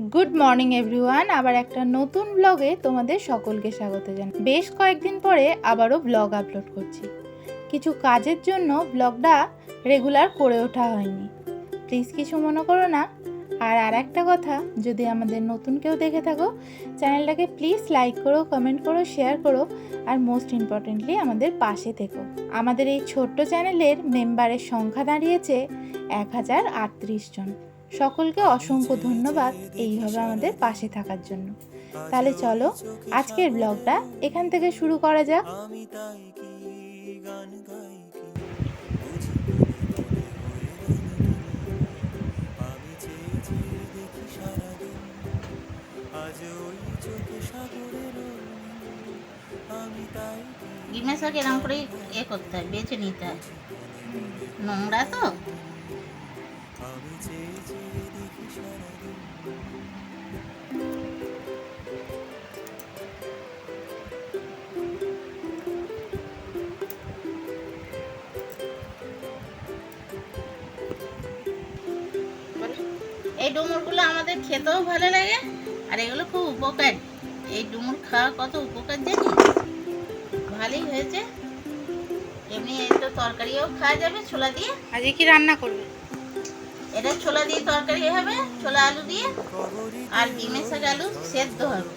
Good morning everyone আবার একটা নতুন ব্লগে তোমাদের সকলকে স্বাগত জানাই। বেশ কয়েকদিন পরে আবারও ব্লগ আপলোড করছি। কিছু কাজের জন্য ব্লগটা রেগুলার করে ওঠা হয়নি। প্লিজ কিছু মনে করো না। আর আর একটা কথা, যদি আমাদের নতুন কেউ দেখে থাকো, চ্যানেলটাকে প্লিজ লাইক করো কমেন্ট করো শেয়ার করো, আর মোস্ট ইম্পর্টেন্টলি আমাদের পাশে থেকো। আমাদের এই ছোট্ট চ্যানেলের মেম্বারের সংখ্যা দাঁড়িয়েছে এক হাজার আটত্রিশ জন। সকলকে অসংখ্য ধন্যবাদ এইভাবে আমাদের পাশে থাকার জন্য। তাহলে চলো, আজকের ব্লগটা এখান থেকে শুরু করা যাক। ডিমেশাকে এরকম করে এ করতে হয়, বেছে নিতে হয়। নোংরা তো? আমি চেয়ে চেয়ে দেখি সারাদিন এই ডুমুরগুলো আমাদের খেতেও ভালো লাগে আর এগুলো খুব উপকার। এই ডুমুর খাওয়া কত উপকার জানি ভালোই হয়েছে। এমনি এই তো তরকারিও খাওয়া যাবে ছোলা দিয়ে। আজকে কি রান্না করবে? এটা ছোলা দিয়ে তরকারি হবে, ছোলা আলু দিয়ে, আর ডিমের শাক আলু সেদ্ধ হবে।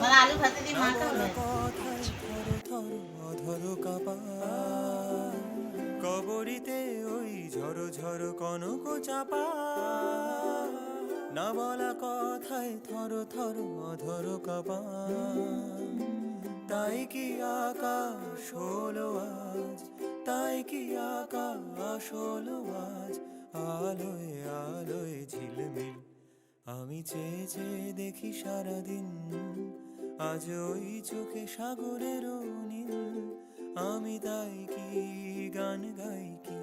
মানে আলু ভাতে দিয়ে কবরিতে ওই ঝড়ো ঝড়ো কনক চাপা। না বলা কথায় থর থর অধর কাপা। তাই কি আকাশ হলো আজ? তাই কি আকাশ হলো আজ আলোয় আলোয় ঝিলমিল। আমি চেয়ে চেয়ে দেখি সারাদিন। আজ ওই চোখে সাগরের নীল। আমি তাই কি গান গাই কি?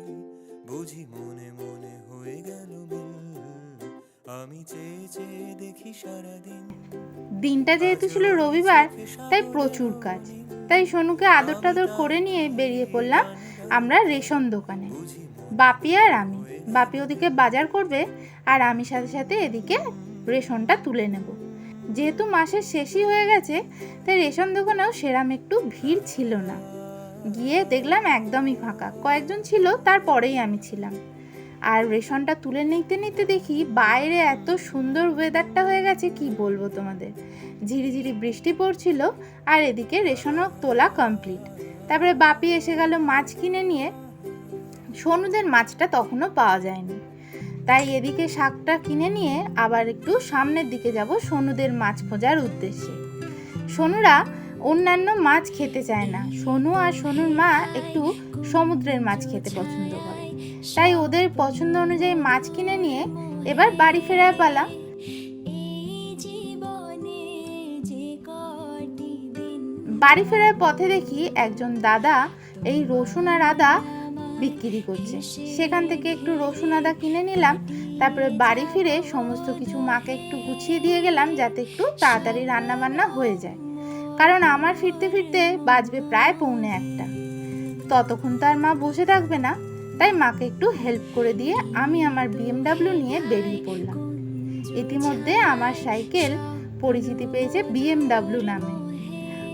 বুঝি মনে মনে হয়ে গেল মিল। আমি চেয়ে চেয়ে দেখি সারাদিন। দিনটা যেহেতু ছিল রবিবার তাই প্রচুর কাজ। তাই সোনুকে আদর টাদর করে নিয়ে বেরিয়ে পড়লাম। আমরা রেশন দোকানে। বাপি আর আমি। বাপি ওদিকে বাজার করবে আর আমি সাথে সাথে এদিকে রেশনটা তুলে নেব। যেহেতু মাসের শেষই হয়ে গেছে, তাই রেশন দোকানেও সেরাম একটু ভিড় ছিল না। গিয়ে দেখলাম একদমই ফাঁকা। কয়েকজন ছিল, তারপরেই আমি ছিলাম। আর রেশনটা তুলে নিতে নিতে দেখি বাইরে এত সুন্দর ওয়েদারটা হয়ে গেছে, কি বলব তোমাদের? ঝিরিঝিরি বৃষ্টি পড়ছিল আর এদিকে রেশনও তোলা কমপ্লিট তারপরে বাপি এসে গেল মাছ কিনে নিয়ে। সোনুদের মাছটা তখনও পাওয়া যায়নি। তাই এদিকে শাকটা কিনে নিয়ে আবার একটু সামনের দিকে যাব সোনুদের মাছ খোঁজার উদ্দেশ্যে। সোনুরা অন্যান্য মাছ খেতে চায় না। সোনু আর সোনুর মা একটু সমুদ্রের মাছ খেতে পছন্দ করে। তাই ওদের পছন্দ অনুযায়ী মাছ কিনে নিয়ে এবার বাড়ি ফেরায় পালা। বাড়ি ফেরার পথে দেখি একজন দাদা এই রসুন আর আদা বিক্রি করছে। সেখান থেকে একটু রসুন আদা কিনে নিলাম, তারপরে বাড়ি ফিরে সমস্ত কিছু মাকে একটু গুছিয়ে দিয়ে গেলাম যাতে একটু তাড়াতাড়ি রান্না বান্না হয়ে যায়। কারণ আমার ফিরতে ফিরতে বাজবে প্রায় পৌনে একটা। ততক্ষণ তো আর মা বসে থাকবে না। তাই মাকে একটু হেল্প করে দিয়ে আমি আমার বিএমডাব্লিউ নিয়ে বেরিয়ে পড়লাম। ইতিমধ্যে আমার সাইকেল পরিচিতি পেয়েছে বিএমডাব্লিউ নামে।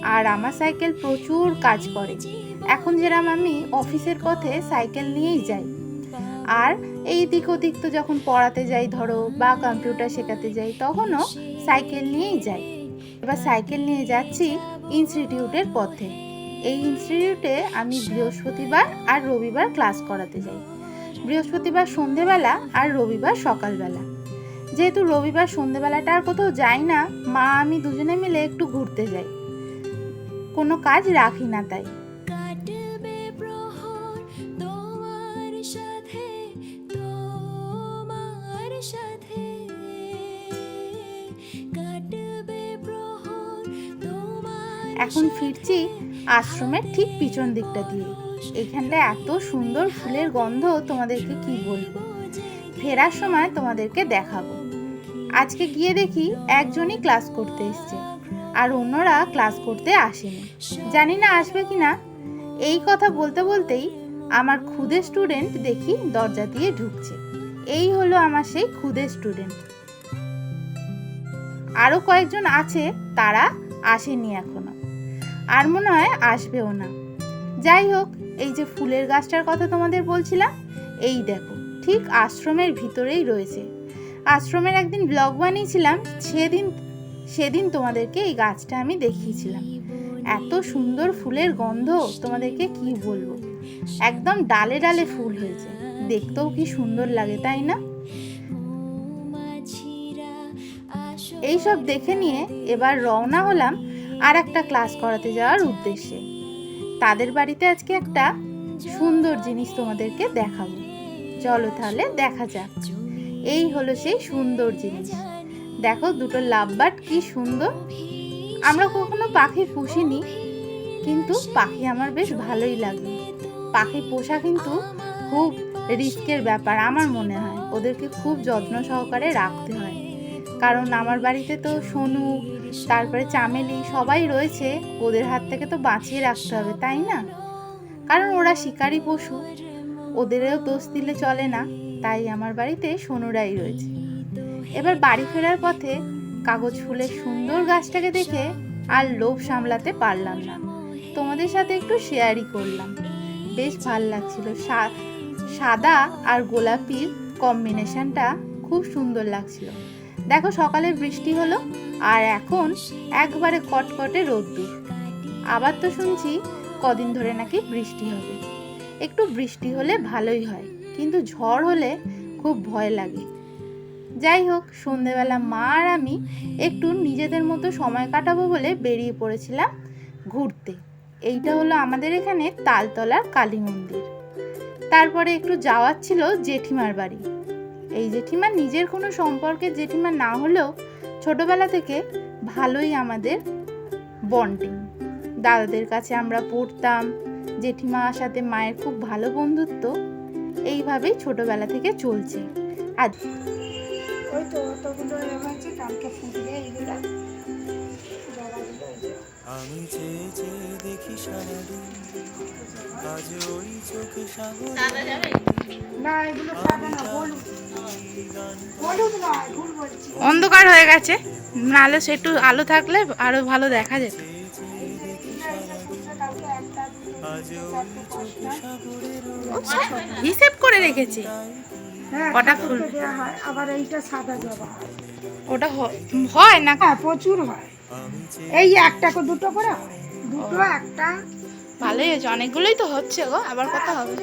আর আমার সাইকেল প্রচুর কাজ করে। এখন যেরাম আমি অফিসের পথে সাইকেল নিয়েই যাই। আর এই দিক ওদিক তো যখন পড়াতে যাই ধরো বা কম্পিউটার শেখাতে যাই তখনও সাইকেল নিয়েই যাই। এবার সাইকেল নিয়ে যাচ্ছি ইনস্টিটিউটের পথে। এই ইনস্টিটিউটে আমি বৃহস্পতিবার আর রবিবার ক্লাস করাতে যাই। বৃহস্পতিবার সন্ধেবেলা আর রবিবার সকালবেলা। যেহেতু রবিবার সন্ধেবেলাটা আর কোথাও যাই না মা আমি দুজনে মিলে একটু ঘুরতে যাই। কোনো কাজ রাখি না তাই। প্রহর তোমার সাথে সাথে। কাটবে প্রহর তোমার এখন ফিরছি আশ্রমের ঠিক পিছন দিকটা দিয়ে। এখানটা এত সুন্দর ফুলের গন্ধ তোমাদেরকে কি বলব? ফেরার সময় তোমাদেরকে দেখাবো। আজকে গিয়ে দেখি একজনই ক্লাস করতে এসছে, আর অন্যরা ক্লাস করতে আসেনি। জানি না আসবে কি না। এই কথা বলতে বলতেই আমার খুদে স্টুডেন্ট দেখি দরজা দিয়ে ঢুকছে। এই হলো আমার সেই খুদে স্টুডেন্ট আরও কয়েকজন আছে, তারা আসেনি এখনও। আর মনে হয় আসবেও না। যাই হোক এই যে ফুলের গাছটার কথা তোমাদের বলছিলাম এই দেখো ঠিক আশ্রমের ভিতরেই রয়েছে। আশ্রমের একদিন ব্লগ বানিয়েছিলাম সেদিন সেদিন তোমাদেরকে এই গাছটা আমি দেখিয়েছিলাম। এত সুন্দর ফুলের গন্ধ তোমাদেরকে কি বলব? একদম ডালে ডালে ফুল হয়েছে দেখতেও কি সুন্দর লাগে তাই না? এইসব দেখে নিয়ে এবার রওনা হলাম আর একটা ক্লাস করাতে যাওয়ার উদ্দেশ্যে। তাদের বাড়িতে আজকে একটা সুন্দর জিনিস তোমাদেরকে দেখাবো। চলো তাহলে দেখা যাক। এই হলো সেই সুন্দর জিনিস। দেখো দুটো লাভবার্ড কি সুন্দর। আমরা কখনো পাখি পুষিনি, কিন্তু পাখি আমার বেশ ভালোই লাগে। পাখি পোষা কিন্তু খুব রিস্কের ব্যাপার আমার মনে হয়। ওদেরকে খুব যত্ন সহকারে রাখতে হয়। কারণ আমার বাড়িতে তো সোনু তারপরে চামেলি, সবাই রয়েছে। ওদের হাত থেকে তো বাঁচিয়ে রাখতে হবে, তাই না? কারণ ওরা শিকারী পশু। ওদেরও দোষ দিলে চলে না। তাই আমার বাড়িতে সোনুরাই রয়েছে। এবার বাড়ি ফেরার পথে কাগজ ফুলের সুন্দর গাছটাকে দেখে আর লোভ সামলাতে পারলাম না। তোমাদের সাথে একটু শেয়ারই করলাম। বেশ ভালো লাগছিল। সাদা আর গোলাপির কম্বিনেশনটা খুব সুন্দর লাগছিল। দেখো সকালে বৃষ্টি হলো, আর এখন একবারে কটকটে রোদ্দুর। আবার তো শুনছি কদিন ধরে নাকি বৃষ্টি হবে। একটু বৃষ্টি হলে ভালোই হয়, কিন্তু ঝড় হলে খুব ভয় লাগে। যাই হোক, সন্ধেবেলা মা আর আমি একটু নিজেদের মতো সময় কাটাবো বলে বেরিয়ে পড়েছিলাম ঘুরতে। এইটা হলো আমাদের এখানে তালতলার কালী মন্দির। তারপরে একটু যাওয়ার ছিল জেঠিমার বাড়ি। এই জেঠিমার নিজের কোনো সম্পর্কের জেঠিমা না হলেও ছোটবেলা থেকে ভালোই আমাদের বন্ডিং। দাদাদের কাছে আমরা পড়তাম জেঠিমার সাথে মায়ের খুব ভালো বন্ধুত্ব এইভাবেই ছোটবেলা থেকে চলছে। আর ওই তো অতগুলো কালকে ফুটবে এইগুলো। আমি চেয়ে চেয়ে দেখি সারাদিন আজ ওই চোখে সাগর। না এগুলো সাদা না হলুদ অন্ধকার হয়ে গেছে। নাহলে সে একটু আলো থাকলে আরও ভালো দেখা যেত। হিসেব করে রেখেছি। হ্যাঁ কটা ফুল? হয়? আবার এইটা সাদা জবা। হয় ওটা হয় না? হ্যাঁ প্রচুর হয়। এই একটা দুটো করে দুটো একটা। ভালোই হয়েছে। অনেকগুলোই তো হচ্ছে গো আবার কথা হবে?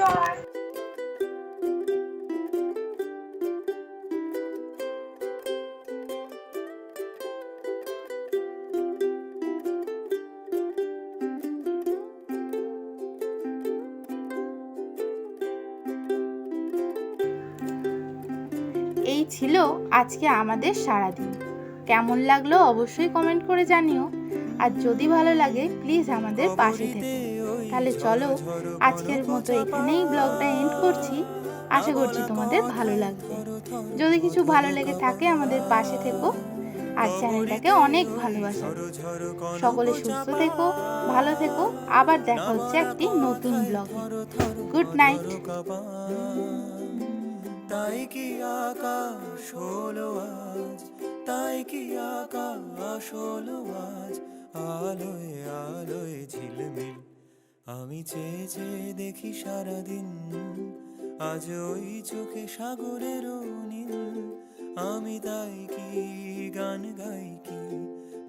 ছিল আজকে আমাদের সারাদিন। কেমন লাগল অবশ্যই কমেন্ট করে জানিও। আর যদি ভালো লাগে প্লিজ আমাদের পাশে থেকো। তাহলে চলো, আজকের মতো এখানেই ব্লগটা এন্ড করছি। আশা করছি তোমাদের ভালো লাগবে। যদি কিছু ভালো লেগে থাকে আমাদের পাশে থেকো। আর চ্যানেলটাকে অনেক ভালোবাসা। সকলে সুস্থ থেকো, ভালো থেকো। আবার দেখা হচ্ছে একটি নতুন ব্লগ গুড নাইট তাই কি আকাশ হলো আজ? তাই কি আকাশ হলো আজ? আলোয় আলোয় ঝিলমিল। আমি চেয়ে চেয়ে দেখি সারাদিন। আজ ওই চোখে সাগরের নীল। আমি তাই কি গান গাই কি?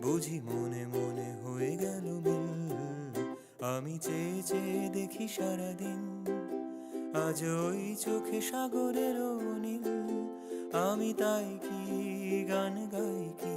বুঝি মনে মনে হয়ে গেল মিল। আমি চেয়ে চেয়ে দেখি সারাদিন। আজ ওই চোখে সাগরের নীল আমি তাই কি গান গাই কি?